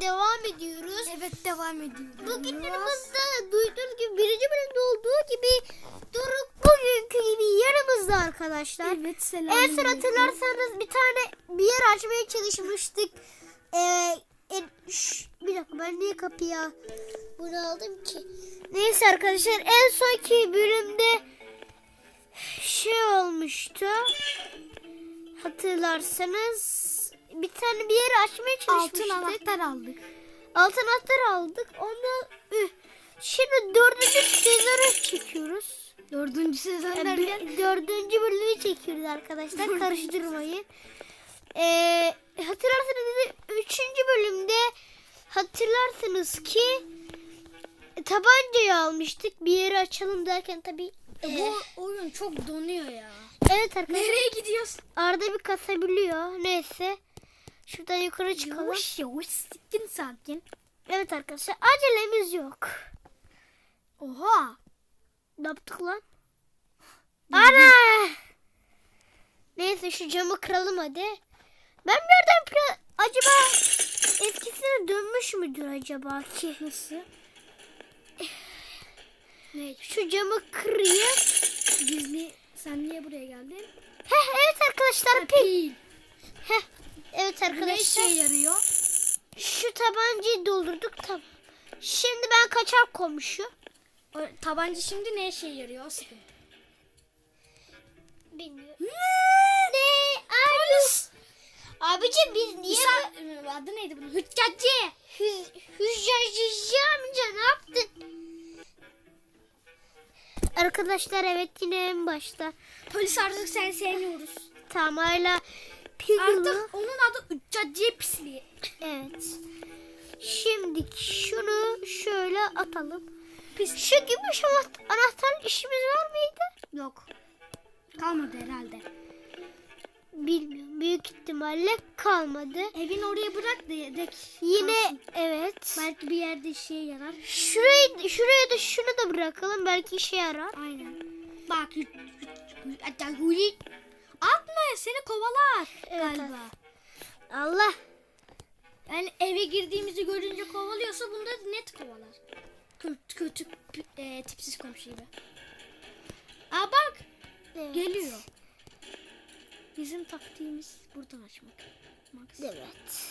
devam ediyoruz. Evet devam ediyoruz. Bugün yanımızda duyduğunuz gibi birinci bölümde olduğu gibi Doruk bugünkü gibi yanımızda arkadaşlar. Evet selam. En son hatırlarsanız bir tane bir yer açmaya çalışmıştık. Ee, e, şş, bir dakika ben niye kapıya bunu aldım ki? Neyse arkadaşlar en sonki bölümde şey olmuştu. Hatırlarsanız bir tane bir yeri açmaya çalışmıştık. Altın anahtar aldık. Altın anahtar aldık. Onu üh. şimdi dördüncü sezonu çekiyoruz. Dördüncü sezon Yani derken. dördüncü bölümü çekiyoruz arkadaşlar. Karıştırmayın. Ee, hatırlarsanız biz üçüncü bölümde hatırlarsınız ki tabancayı almıştık. Bir yeri açalım derken tabii. ee, Bu oyun çok donuyor ya. evet arkadaşlar. Nereye gidiyorsun? Arada bir kasabiliyor. Neyse. Şuradan yukarı çıkalım. Yavaş yavaş sakin sakin. Evet arkadaşlar acelemiz yok. Oha. Ne yaptık lan? Ana! Neyse şu camı kıralım hadi. Ben nereden. Acaba eskisine dönmüş müdür acaba ki? Nasıl? Ne? Şu camı kırayım. Disney sen niye buraya geldin? Heh evet arkadaşlar pil. Pil. Heh evet Ne arkadaşlar. işe yarıyor? Şu tabancayı doldurduk tamam. Şimdi ben kaçar komşu. O, tabanca şimdi ne işe yarıyor? O sıkıntı. Bilmiyorum. Ne? Polis. Abicim biz niye... E, adı neydi bunun? Hüccacı. Hüz, Hüccacı amca ne yaptın? Arkadaşlar evet yine en başta. Polis artık seni sevmiyoruz. Tam hala Piggle'ı. Artık onun adı Hüccacı pisliği. Evet. Şimdi şunu şöyle atalım. Biz şu gümüş anahtar, işimiz var mıydı? Yok. Kalmadı herhalde. Bilmiyorum. Büyük ihtimalle kalmadı. Evin oraya bırak da yedek. Yine kalsın. evet. Belki bir yerde işe yarar. Şurayı, şuraya da şunu da bırakalım. Belki işe yarar. Aynen. Bak hatta Atma seni kovalar Evet, galiba. Allah. Yani eve girdiğimizi görünce kovalıyorsa bunda net kovalar. Kötü, kötü e, tipsiz komşu gibi. Aa bak Evet. geliyor. Bizim taktiğimiz buradan açmak. Max. Evet.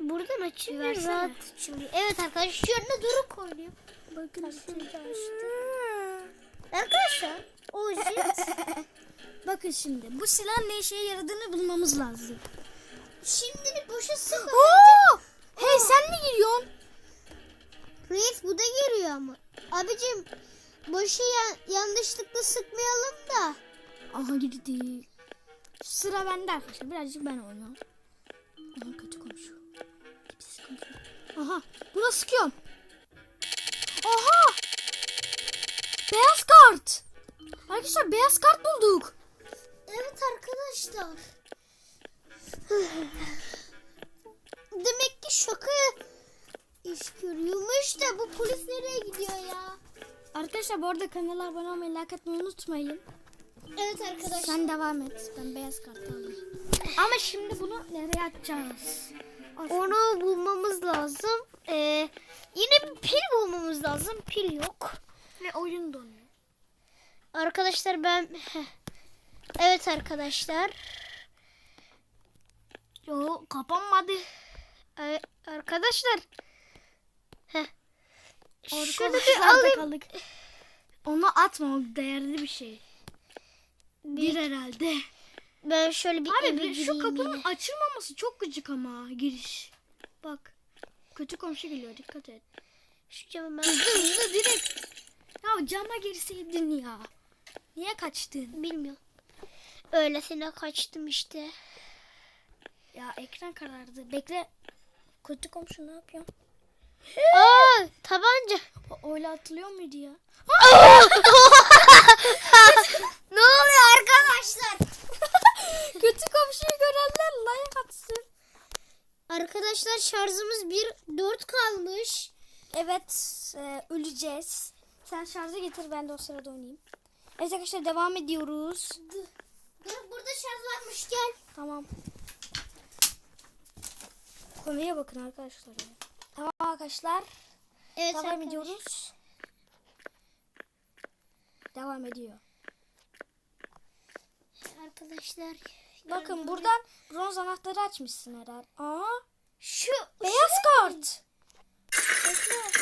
Buradan açılıyor. Versene. Rahat açılıyor. Evet arkadaşlar şu yanına Doruk oynuyor. Bakın Şimdi açtı. Arkadaşlar o jet. Bakın şimdi bu silahın ne işe yaradığını bulmamız lazım. Şimdilik boşa sıkma. Oo! Hey sen mi giriyorsun? Reis bu da giriyor ama. Abicim boşa ya- yanlışlıkla sıkmayalım da. Aha girdi. Sıra bende arkadaşlar. Birazcık ben oynuyorum. Aha kötü komşu. Komşu. Aha buna sıkıyorum. Aha. Beyaz kart. Arkadaşlar beyaz kart bulduk. Evet arkadaşlar. Demek ki şaka iş görüyormuş da bu polis nereye gidiyor ya? Arkadaşlar bu arada kanala abone olmayı, like atmayı unutmayın. Evet arkadaşlar. Sen devam et. Ben beyaz kart aldım. Ama şimdi bunu nereye atacağız? Onu bulmamız lazım. Ee, yine bir pil bulmamız lazım. Pil yok. Ve oyun donuyor. Arkadaşlar ben... Heh. Evet arkadaşlar. Yo kapanmadı. Ee, arkadaşlar. Heh. Şunu bir alayım. kaldık. Onu atma o değerli bir şey. Bir herhalde. Ben şöyle bir Abi bir- şu kapının yine. açılmaması çok gıcık ama giriş. Bak. Kötü komşu geliyor dikkat et. Şu camı ben direkt. Ya cama girseydin ya. Niye kaçtın? bilmiyorum. Öylesine kaçtım işte. Ya ekran karardı. Bekle. Kötü komşu ne yapıyor? Aa tabanca. Öyle atılıyor muydu ya? ne oluyor arkadaşlar? Kötü komşuyu görenler like atsın. Arkadaşlar şarjımız 1 4 kalmış. Evet e, öleceğiz. Sen şarjı getir ben de o sırada oynayayım. Evet arkadaşlar devam ediyoruz. Dur burada şarj varmış gel. Tamam. Konuya bakın arkadaşlar. Tamam arkadaşlar. Evet Devam arkadaşlar. ediyoruz. Devam ediyor. Arkadaşlar. Bakın gördüğünüz- buradan bronz anahtarı açmışsın herhalde. Aa, Şu beyaz kart. Bekle.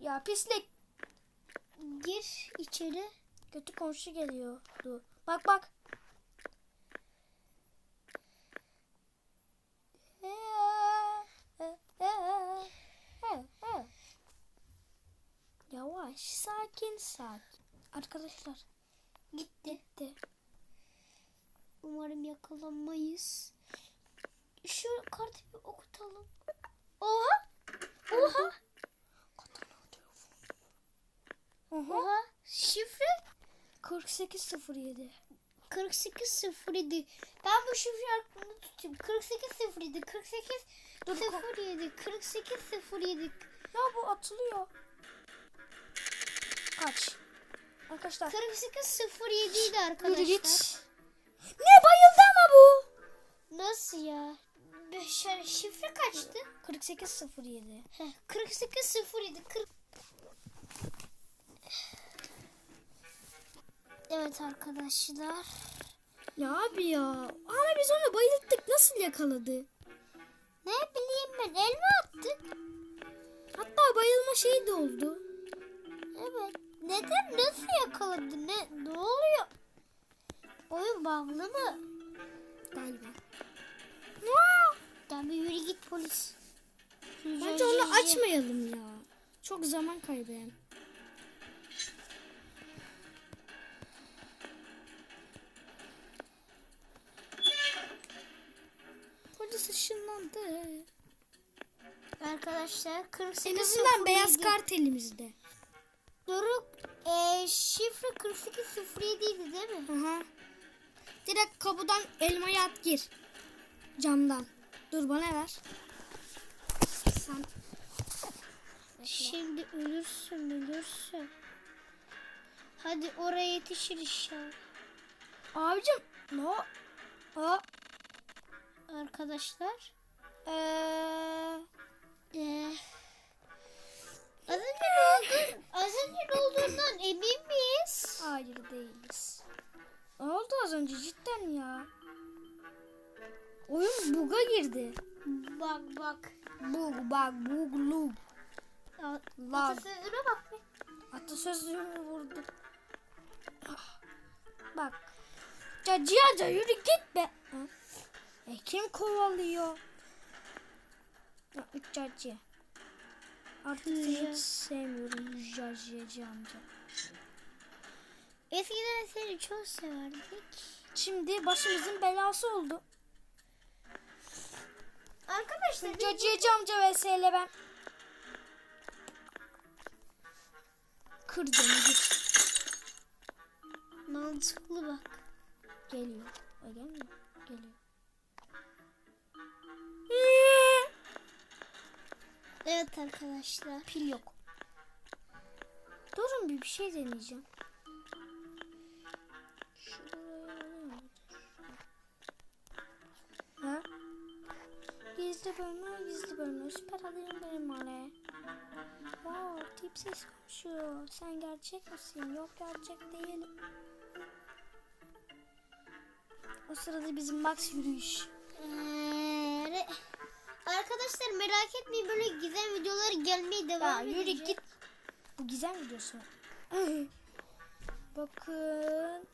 Ya pislik. Gir içeri. Kötü komşu geliyordu. Bak bak. Yavaş, sakin sakin. Arkadaşlar Gitti. gitti. Umarım yakalanmayız. Şu kartı bir okutalım. Oha. Oha. Oha. Oha. Şifre 4807. 4807. Ben bu şifre aklımda tutayım. 4807. 48 Dur, 07. 4807. Ya bu atılıyor. Kaç. Arkadaşlar. 4807 idi arkadaşlar. Yürü git. Ne bayıldı ama bu. Nasıl ya? Beş- yani şifre kaçtı? 4807. Heh, 4807. 40. Evet arkadaşlar. Ya abi ya. Ama biz onu bayılttık. Nasıl yakaladı? Ne bileyim ben elma attı. Hatta bayılma şeyi de oldu. Evet. Neden nasıl yakaladı? Ne ne oluyor? Oyun bağlı mı? Galiba. Sen bir yürü git polis. Bence onu açmayalım ya. Çok zaman kaybı Polis ışınlandı. Arkadaşlar 48 En azından beyaz kart elimizde. Doruk e, şifre 4807 idi değil mi? Aha. Direkt kapıdan elmayı at gir. Camdan. Dur bana ver. Sen. Şimdi ölürsün ölürsün. Hadi oraya yetişir inşallah. Abicim. No. O. Arkadaşlar. Eee. Ee, az önce ne oldu? Az önce ne olduğundan emin miyiz? Hayır değiliz. Ne oldu az önce cidden ya? Oyun bug'a girdi. Bak bak. Bug bak bug lug. Atasözüne bak be. Atasözlüğümü vurdu. Ah. Bak. Cacıyaca yürü git be. Ha? E, kim kovalıyor? Cacı. Artık seni hiç sevmiyorum cacıcı amca. Eskiden seni çok severdik. Şimdi başımızın belası oldu. Arkadaşlar Cacıcı amca vs ile ben. Kır beni git. mantıklı bak. Geliyor. O gelmiyor. Geliyor. Evet arkadaşlar. Pil yok. Durun bir bir şey deneyeceğim. Ha? Gizli bölme, gizli bölme. Süper alayım benim oraya. Wow, tipsiz konuşuyor. Sen gerçek misin? Yok gerçek değilim. O sırada bizim Max yürüyüş. Arkadaşlar merak etmeyin böyle gizem videoları gelmeye Ya devam yürü edecek. git. Bu gizem videosu. Bakın.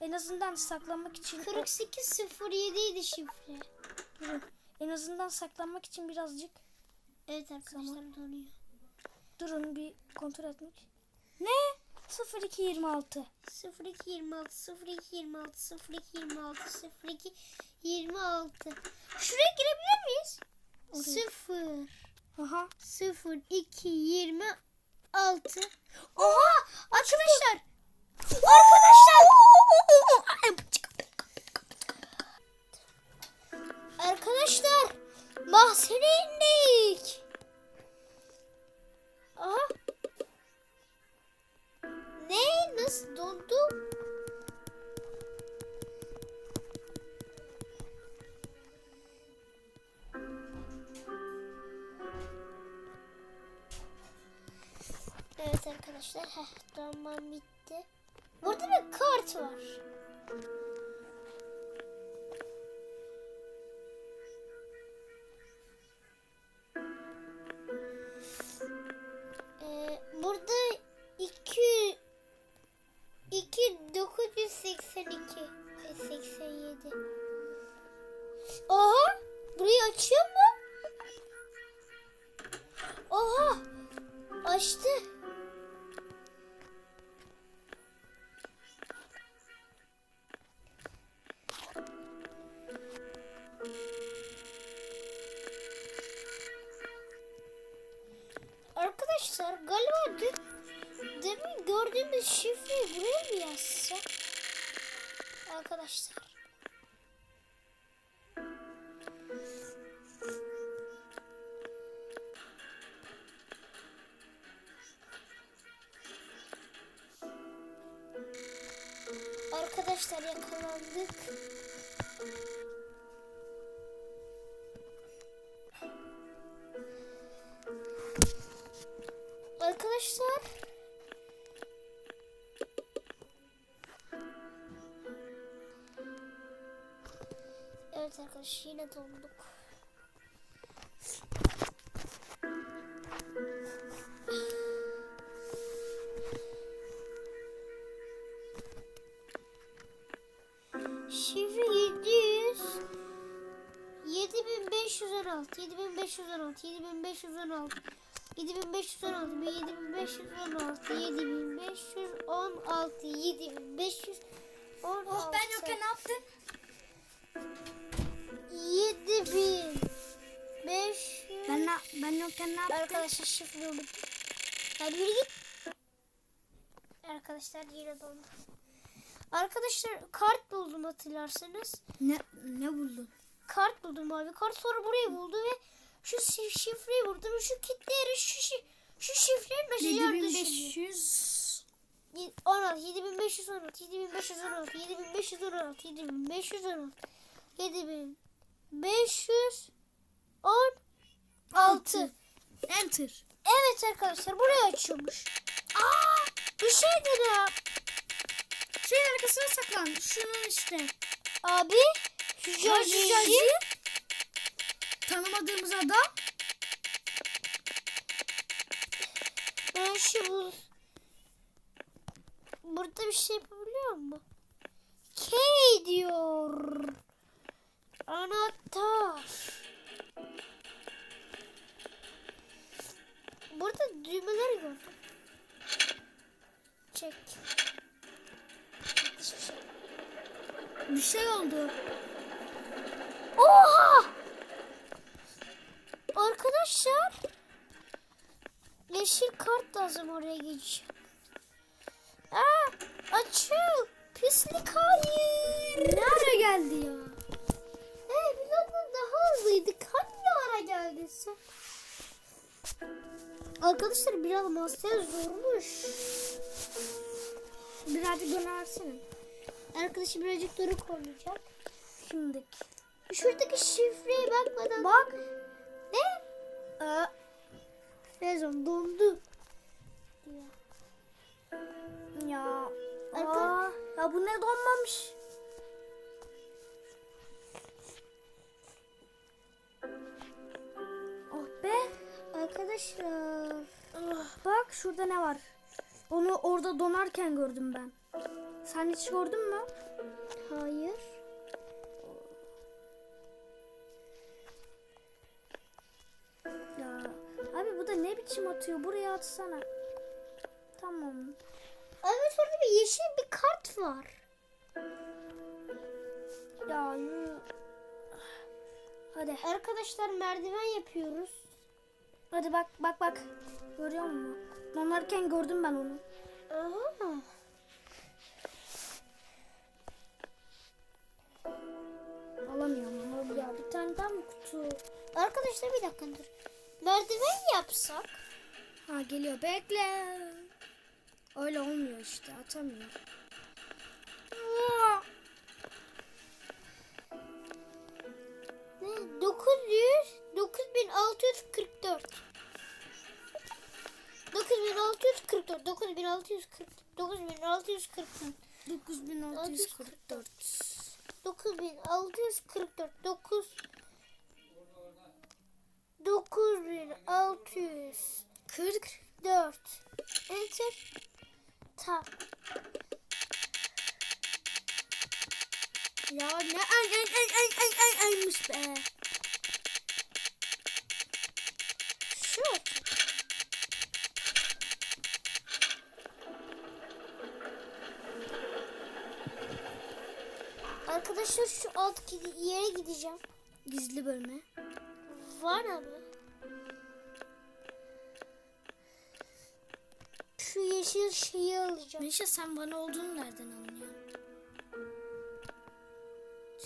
En azından saklanmak için 4807 idi şifre. Durun. En azından saklanmak için birazcık Evet arkadaşlar donuyor. durun bir kontrol etmek. Ne? 0226. 0226 0226 0226 0226 Şuraya girebilir miyiz? 0 Aha. 0 2 26 Oha arkadaşlar Arkadaşlar Arkadaşlar mahzene indik. Aha. Ne? Nasıl dondu? Evet arkadaşlar. Heh, tamam bitti. Burada bir kart var. Gördüğümüz şifreyi buraya mı yazsak? Arkadaşlar. Arkadaşlar yakalandık. Arkadaşlar. Evet arkadaşlar yine donduk. Şifre 700 7516 7516 7516 7516 7516 7516 7516 Oh ben yokken ne yaptın? Yokken ne yaptın? Arkadaşlar şifre unuttum. Hadi yürü git. Arkadaşlar yine dondu. Arkadaşlar kart buldum hatırlarsanız. Ne, ne buldun? Kart buldum abi. Kart sonra burayı buldu ve şu şi- şifreyi vurdum. Şu kitleri şu şi- şu şifreyi mesajı şimdi. 7500 16 7516 7516 7516 7516 7516 Enter. Evet arkadaşlar burayı açıyormuş. Aa, bir şey dedi. Şey arkasına saklan. Şunun işte. Abi Jacı Tanımadığımız adam. ben şu bu burada bir şey yapabiliyor mu? K diyor. Anahtar. Burada düğmeler gördüm. Çek. Şey. Bir şey oldu. Oha! Arkadaşlar yeşil kart lazım oraya geçeceğim. Aa, açıl. Pislik hayır. Ne ara geldi ya? Arkadaşlar biraz master zormuş. Birazcık dönersene. Arkadaşım birazcık doğru konuşacak. Şimdi. Şuradaki şifreye bakmadan. Bak. Ne? Aa, Rezon dondu. Ya. Arka- Aa, ya bu ne donmamış. Şurada ne var? Onu orada donarken gördüm ben. Sen hiç gördün mü? Hayır. Ya abi bu da ne biçim atıyor? Buraya atsana. Tamam. Evet orada bir yeşil bir kart var. Ya yürü. Hadi. Arkadaşlar merdiven yapıyoruz. Hadi bak bak bak. Görüyor musun? Donarken gördüm ben onu. Aha. Alamıyorum ama ya bir tane daha mı kutu? Arkadaşlar bir dakika dur. Merdiven yapsak. Ha geliyor bekle. Öyle olmuyor işte atamıyor. Ne? 900 9644. 9644 94 9640 9640 9644. 9644 9 9644 Enter Tab Ya ne ay ay ay ay ay aymış be. Yere gideceğim. Gizli bölme. Var ama. Şu yeşil şeyi alacağım. Meşe sen bana olduğunu nereden anlıyorsun?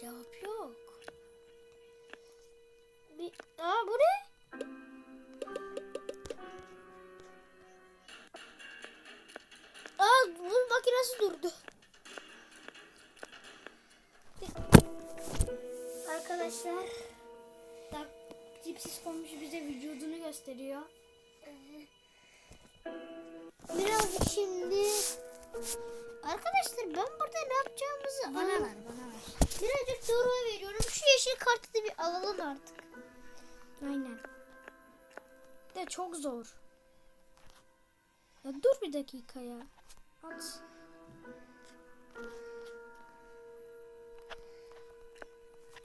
Cevap yok. Bir... Aa bu ne? Aa buz makinesi durdu. Arkadaşlar Bak tipsiz komşu bize vücudunu gösteriyor. birazcık şimdi Arkadaşlar ben burada ne yapacağımızı Bana ver bana ver. Birazcık Doruk'a veriyorum. Şu yeşil kartı da bir alalım artık. Aynen. De çok zor. Ya dur bir dakika ya. At.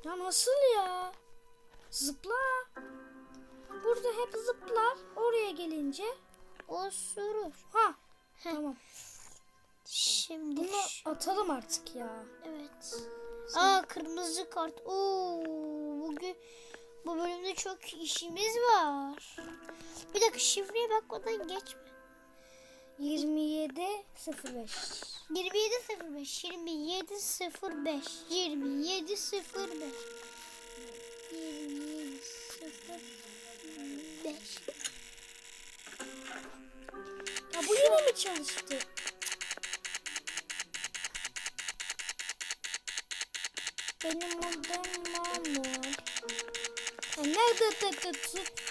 Ya nasıl ya? Zıpla. Burada hep zıplar. Oraya gelince. O soru. Ha. Tamam. Şimdi Bunu şu- atalım artık ya. evet. Aa kırmızı kart. Oo bugün bu bölümde çok işimiz var. Bir dakika şifreye bakmadan geçme. 27 05. 2705 2705 2705 2705 Ya bu yine mi çalıştı? Benim adım Mahmut. Ya nerede tut tut tut?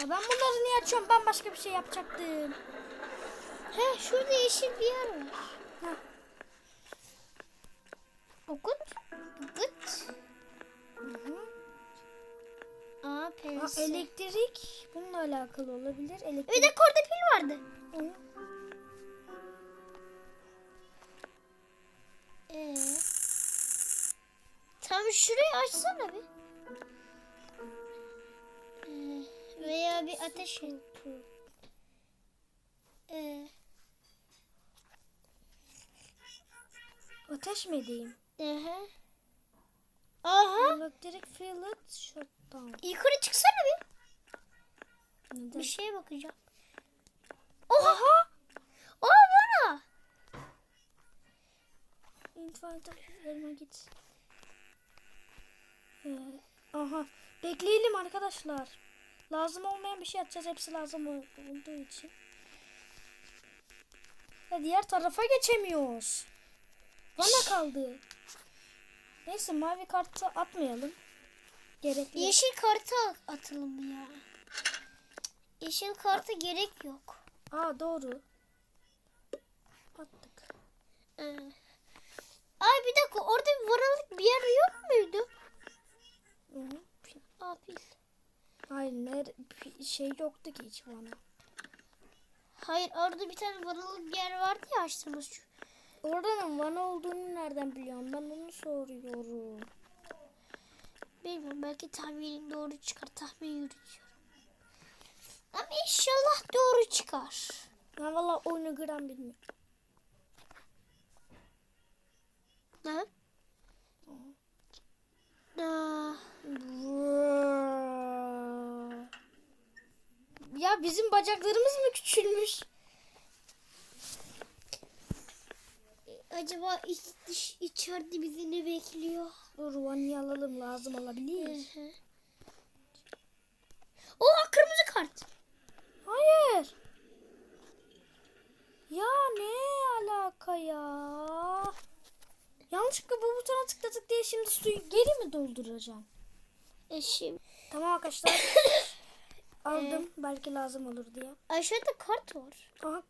Ya ben bunları niye açıyorum? Ben başka bir şey yapacaktım. He şurada yeşil bir yer var. Heh. Okut. Okut. Aa Ha, pensel. elektrik bununla alakalı olabilir. Bir Elektrik. dakika orada pil vardı. Hı. Ee, tam şurayı açsana bir. Veya bir ateş et. Ee, Ateş mi edeyim? aha. Aha. Elektrik field shutdown. Yukarı çıksana bir. Neden? Bir şeye bakacağım. Oha. Aa bana. İnfiltre üzerine git. Ee, aha. Bekleyelim arkadaşlar. Lazım olmayan bir şey atacağız. Hepsi lazım ol- olduğu için. Ya diğer tarafa geçemiyoruz. Bana kaldı. Neyse mavi kartı atmayalım. Gerekli. Yeşil kartı atalım ya. Yeşil kartı gerek yok. Aa doğru. Attık. Ee, Ay bir dakika orada bir varalık bir yer yok muydu? Hı hı. Aa pil. Hayır şey yoktu ki hiç bana. Hayır orada bir tane varalık yer vardı ya açtığımız şu. Oradan vana olduğunu nereden biliyorum? Ben onu soruyorum. Bilmiyorum belki tahminim doğru çıkar. Tahmin yürütüyorum. Ama inşallah doğru çıkar. Ben valla oyunu gram bilmiyorum. Ne? Aa, Ya bizim bacaklarımız mı küçülmüş? acaba iç, dış, içeride bizi ne bekliyor? Dur vanilya alalım lazım hı. Oha kırmızı kart. Hayır. Ya ne alaka ya? Yanlışlıkla bu butona tıkladık diye şimdi suyu geri mi dolduracağım? E şimdi. Tamam arkadaşlar. Aldım belki lazım olur diye. Aşağıda kart var. Aha